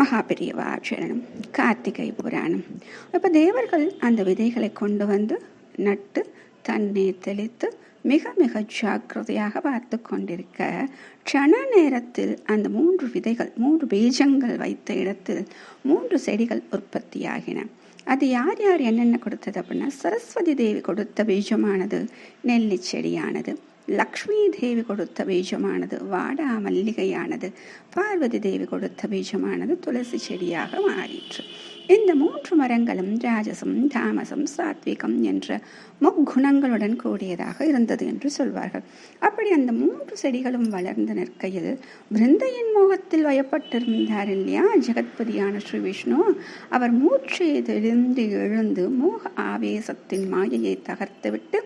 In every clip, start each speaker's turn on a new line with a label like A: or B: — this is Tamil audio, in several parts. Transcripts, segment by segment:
A: மகாபெரியவாச்சரணம் கார்த்திகை புராணம். இப்போ தேவர்கள் அந்த விதைகளை கொண்டு வந்து நட்டு தண்ணீர் தெளித்து மிக மிக ஜாக்கிரதையாக பார்த்து கொண்டிருக்க க்ஷண நேரத்தில் அந்த மூன்று விதைகள் மூன்று பீஜங்கள் வைத்த இடத்தில் மூன்று செடிகள் உற்பத்தியாகின. அது யார் யார் என்னென்ன கொடுத்தது அப்படின்னா சரஸ்வதி தேவி கொடுத்த பீஜமானது நெல்லி செடியானது. லக்ஷ்மி தேவி கொடுத்த பீஜமானது வாடா மல்லிகையானது பார்வதி தேவி கொடுத்த பீஜமானது துளசி செடியாக மாறிற்று. இந்த மூன்று மரங்களும் ராஜசம் தாமசம் சாத்விகம் என்ற முக்குணங்களுடன் கூடியதாக இருந்தது என்று சொல்வார்கள். அப்படி அந்த மூன்று செடிகளும் வளர்ந்து நிற்கையில் பிருந்தையின் மோகத்தில் வயப்பட்டிருந்தார் இல்லையா? ஜெகத்பதியான ஸ்ரீ விஷ்ணு அவர் மூச்சை தெளிந்து எழுந்து மோக ஆவேசத்தின் மாயையை தகர்த்துவிட்டு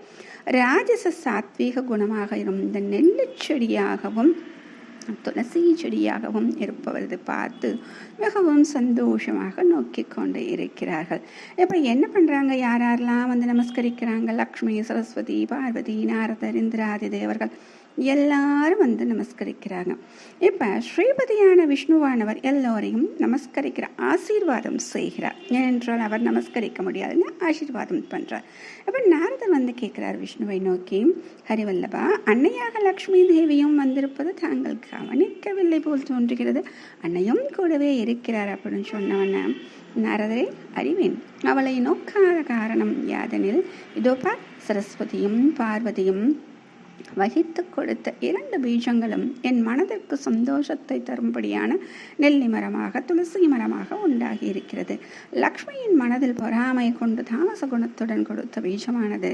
A: ராஜச சாத்வீக குணமாக இருந்த நெல்லு செடியாகவும் துளசி செடியாகவும் இருப்பவரது பார்த்து மிகவும் சந்தோஷமாக நோக்கி கொண்டு இருக்கிறார்கள். இப்போ என்ன பண்ணுறாங்க யார் யாரெல்லாம் வந்து நமஸ்கரிக்கிறாங்க? லக்ஷ்மி சரஸ்வதி பார்வதி நாரதர் இந்திராதி தேவர்கள். எல்லாரும் வந்து நமஸ்கரிக்கிறாங்க. இப்போ ஸ்ரீபதியான விஷ்ணுவானவர் எல்லோரையும் நமஸ்கரிக்கிற ஆசீர்வாதம் செய்கிறார். ஏனென்றால் அவர் நமஸ்கரிக்க முடியாதுன்னு ஆசீர்வாதம் பண்ணுறார் அப்போ நாரதர் வந்து கேட்குறார் விஷ்ணுவை நோக்கி ஹரிவல்லபா அன்னையாக லக்ஷ்மி தேவியும் வந்திருப்பது தாங்கள் கவனிக்கவில்லை போல் தோன்றுகிறது. அன்னையும் கூடவே இருக்கிறார் அப்படின்னு சொன்னவன நாரதரை அறிவேன். அவளை நோக்காத காரணம் யாதெனில் இதோ பார் சரஸ்வதியும் பார்வதியும் வகித்து கொடுத்த இரண்டு பீஜங்களும் என் மனதிற்கு சந்தோஷத்தை தரும்படியான நெல்லி மரமாக துளசி மரமாக உண்டாகி இருக்கிறது லக்ஷ்மியின் மனதில் பொறாமை கொண்டு தாமச குணத்துடன் கொடுத்த பீஜமானது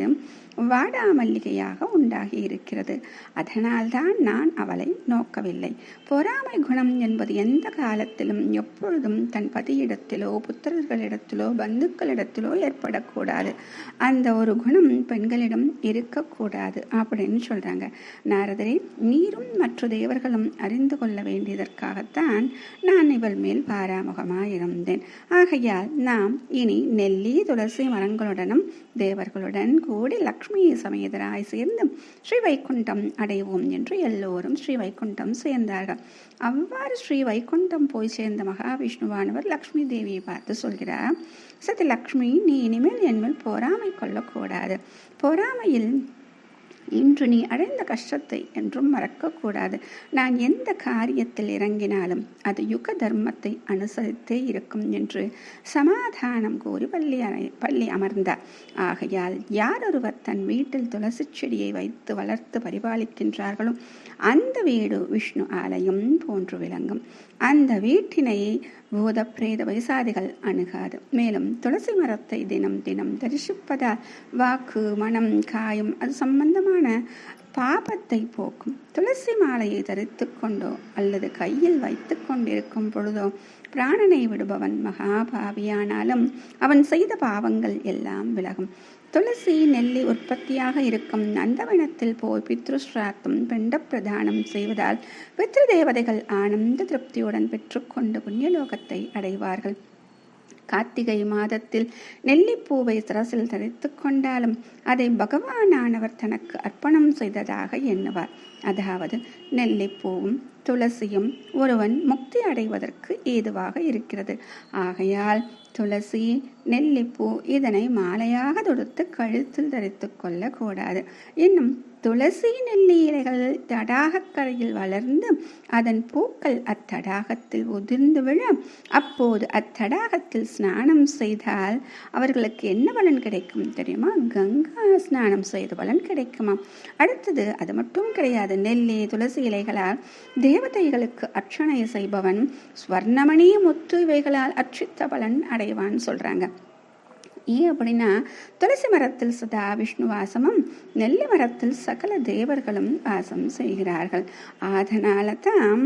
A: வாடாமல்லிகையாக உண்டாகி இருக்கிறது அதனால்தான் நான் அவளை நோக்கவில்லை. பொறாமை குணம் என்பது எந்த காலத்திலும் எப்பொழுதும் தன் பதியிடத்திலோ புத்திரர்களிடத்திலோ பந்துக்களிடத்திலோ ஏற்படக்கூடாது. அந்த ஒரு குணம் பெண்களிடம் இருக்கக்கூடாது அப்படின்னு சொல்றாங்க. நாரதரே நீரும் மற்ற தேவர்களும் அறிந்து கொள்ள வேண்டியதற்காகத்தான் நான் இவள் மேல் பாராமுகமாயிருந்தேன். ஆகையால் நாம் இனி நெல்லி துளசி மரங்களுடனும் தேவர்களுடன் கூடி லக்ஷ்மி சமேதராய் சேர்ந்து ஸ்ரீ வைகுண்டம் அடைவோம் என்று எல்லோரும் ஸ்ரீ வைகுண்டம் சேர்ந்தார்கள். அவ்வாறு ஸ்ரீ வைகுண்டம் போய் சேர்ந்த மகாவிஷ்ணுவானவர் லக்ஷ்மி தேவியை பார்த்து சொல்கிறார் சதி லக்ஷ்மி நீ இனிமேல் என்மேல் பொறாமை கொள்ளக்கூடாது. பொறாமையில் இன்று நீ அடைந்த கஷ்டத்தை என்றும் மறக்கக்கூடாது. நான் எந்த காரியத்தில் இறங்கினாலும் அது யுக தர்மத்தை அனுசரித்தே இருக்கும் என்று சமாதானம் கூறி பள்ளி பள்ளி அமர்ந்தார். ஆகையால் யாரொருவர் தன் வீட்டில் துளசி செடியை வைத்து வளர்த்து பரிபாலிக்கின்றார்களோ அந்த வீடு விஷ்ணு ஆலயம் போன்று விளங்கும். அந்த வீட்டினை பூத பிரேத வைசாதிகள் அணுகாது. மேலும் துளசி மரத்தை தினம் தினம் தரிசிப்பதால் வாக்கு மனம் காயம் அது சம்பந்தமாக விதமான பாபத்தை போக்கும். துளசி மாலையை தரித்து கொண்டோ அல்லது கையில் வைத்து கொண்டிருக்கும் பொழுதோ பிராணனை விடுபவன் மகாபாவியானாலும் அவன் செய்த பாவங்கள் எல்லாம் விலகும். துளசி நெல்லி உற்பத்தியாக இருக்கும் நந்தவனத்தில் போய் பித்ருஸ்ராத்தம் பெண்ட பிரதானம் செய்வதால் பித்ரு தேவதைகள் ஆனந்த திருப்தியுடன் பெற்றுக்கொண்டு புண்ணியலோகத்தை அடைவார்கள். கார்த்திகை மாதத்தில் நெல்லிப்பூவை சரசில் தரித்து கொண்டாலும் அதை பகவானானவர் தனக்கு அர்ப்பணம் செய்ததாக எண்ணுவார். அதாவது நெல்லிப்பூவும் துளசியும் ஒருவன் முக்தி அடைவதற்கு ஏதுவாக இருக்கிறது. ஆகையால் துளசி நெல்லிப்பூ இதனை மாலையாக தொடுத்து கழுத்தில் தரித்து கொள்ளக்கூடாது. இன்னும் துளசி நெல்லி இலைகள் தடாகக்கரையில் வளர்ந்து அதன் பூக்கள் அத்தடாகத்தில் உதிர்ந்து விழ அப்போது அத்தடாகத்தில் ஸ்நானம் செய்தால் அவர்களுக்கு என்ன பலன் கிடைக்கும் தெரியுமா? கங்கா ஸ்நானம் செய்த பலன் கிடைக்குமா? அடுத்தது அது மட்டும் கிடையாது நெல்லி துளசி இலைகளால் தேவதைகளுக்கு அர்ச்சனை செய்பவன் ஸ்வர்ணமணி முத்து இவைகளால் அர்ச்சித்த பலன் அடைவான் சொல்றாங்க. ஏன் அப்படின்னா துளசி மரத்தில் சதா விஷ்ணு வாசமும் நெல்லி மரத்தில் சகல தேவர்களும் வாசம் செய்கிறார்கள். அதனால தான்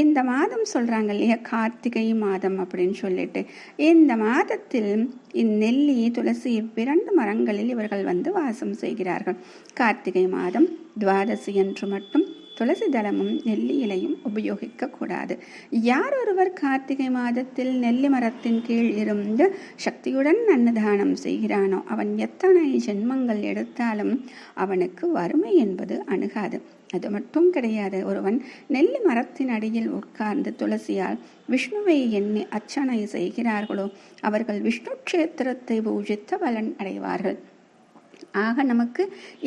A: இந்த மாதம் சொல்கிறாங்க இல்லையா கார்த்திகை மாதம் அப்படின்னு சொல்லிட்டு இந்த மாதத்தில் இந்நெல்லி துளசி இவ்விரண்டு மரங்களில் இவர்கள் வந்து வாசம் செய்கிறார்கள். கார்த்திகை மாதம் துவாதசி என்று மட்டும் துளசி தளமும் நெல்லி இலையும் உபயோகிக்கக்கூடாது. யார் ஒருவர் கார்த்திகை மாதத்தில் நெல்லி மரத்தின் கீழ் இருந்து சக்தியுடன் அன்னதானம் செய்கிறானோ அவன் எத்தனை ஜென்மங்கள் எடுத்தாலும் அவனுக்கு வறுமை என்பது அணுகாது. அது மட்டும் கிடையாது ஒருவன் நெல்லி மரத்தின் அடியில் உட்கார்ந்து துளசியால் விஷ்ணுவை எண்ணி அர்ச்சனை செய்கிறார்களோ அவர்கள் விஷ்ணு கஷேத்திரத்தை பூஜித்த பலன் அடைவார்கள். ஆக நமக்கு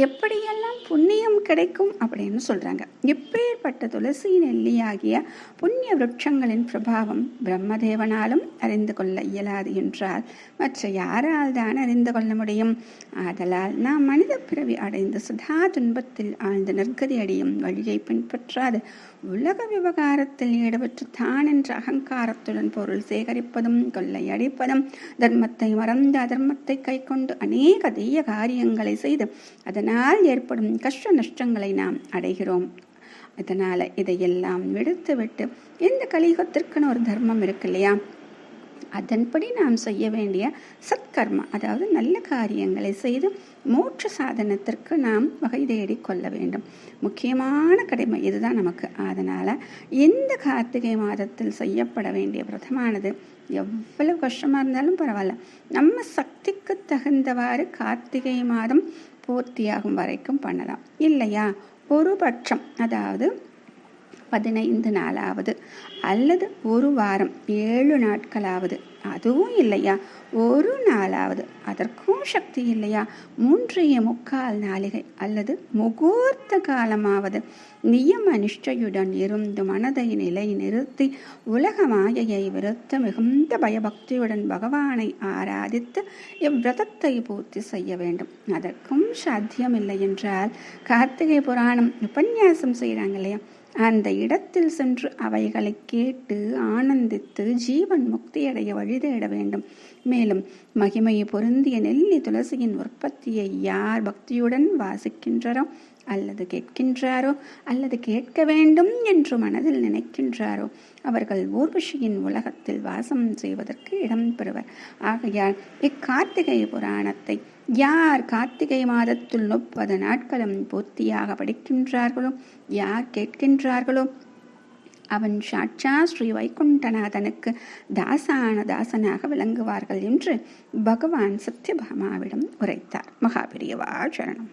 A: எப்படியெல்லாம் புண்ணியம் கிடைக்கும் அப்படின்னு சொல்றாங்க. எப்பேற்பட்ட துளசி நெல்லியாகிய புண்ணிய விருட்சங்களின் பிரபாவம் பிரம்மதேவனாலும் அறிந்து கொள்ள இயலாது என்றால் மற்ற யாரால் தான் அறிந்து கொள்ள முடியும்? ஆதலால் நாம் மனித பிறவி அடைந்து சதா துன்பத்தில் ஆழ்ந்த நற்கதி அடியும் வழியை பின்பற்றாது. உலக விவகாரத்தில் ஈடுபட்டு தான் என்ற அகங்காரத்துடன் பொருள் சேகரிப்பதும் கொள்ளையடிப்பதும் தர்மத்தை மறந்து அதர்மத்தை கை கொண்டு அநேக தீய காரியங்கள் செய்து அதனால் ஏற்படும் கஷ்ட நஷ்டங்களை நாம் அடைகிறோம். அதனால் இதையெல்லாம் விடுத்துவிட்டு இந்த கலியுகத்திற்குன்னு ஒரு தர்மம் இருக்கு இல்லையா? அதன்படி நாம் செய்ய வேண்டிய சத்கர்மா அதாவது நல்ல காரியங்களை செய்து மோட்ச சாதனத்திற்கு நாம் வகை தேடி கொள்ள வேண்டும். முக்கியமான கடமை இதுதான் நமக்கு. அதனால் இந்த கார்த்திகை மாதத்தில் செய்யப்பட வேண்டிய விரதமானது எவ்வளவு கஷ்டமாக இருந்தாலும் பரவாயில்ல. நம்ம சக்திக்கு தகுந்தவாறு கார்த்திகை மாதம் பூர்த்தியாகும் வரைக்கும் பண்ணலாம். இல்லையா? ஒரு பட்சம். அதாவது பதினைந்து நாளாவது அல்லது ஒரு வாரம் ஏழு நாட்களாவது. அதுவும் இல்லையா? ஒரு நாளாவது. அதற்கும் சக்தி இல்லையா? மூன்றைய முக்கால் நாளிகை அல்லது முகூர்த்த காலமாவது. நியம நிஷ்டையுடன் இருந்து மனதை நிலை நிறுத்தி உலக மாயையை விருத்த மிகுந்த பயபக்தியுடன் பகவானை ஆராதித்து இவ்விரதத்தை பூர்த்தி செய்ய வேண்டும். அதற்கும் சாத்தியமில்லை என்றால் கார்த்திகை புராணம் உபன்யாசம் செய்கிறாங்க இல்லையா? அந்த இடத்தில் சென்று அவைகளை கேட்டு ஆனந்தித்து ஜீவன் முக்தியடைய வழிதேட வேண்டும். மேலும் மகிமையை பொருந்திய நெல்லி துளசியின் உற்பத்தியை யார் பக்தியுடன் வாசிக்கின்றாரோ அல்லது கேட்கின்றாரோ? அல்லது கேட்க வேண்டும் என்று மனதில் நினைக்கின்றாரோ? அவர்கள் ஊர்வஷியின் உலகத்தில் வாசம் செய்வதற்கு இடம் பெறுவர். ஆகையால் இக்கார்த்திகை புராணத்தை யார் கார்த்திகை மாதத்தில் முப்பது நாட்களும் பூர்த்தியாக படிக்கின்றார்களோ? யார் கேட்கின்றார்களோ? அவன் சாட்சா ஸ்ரீ வைகுண்டநாதனுக்கு தாசான தாசனாக விளங்குவார்கள் என்று பகவான் சத்யபாமாவிடம் உரைத்தார். மகாபிரியவா சரணம்.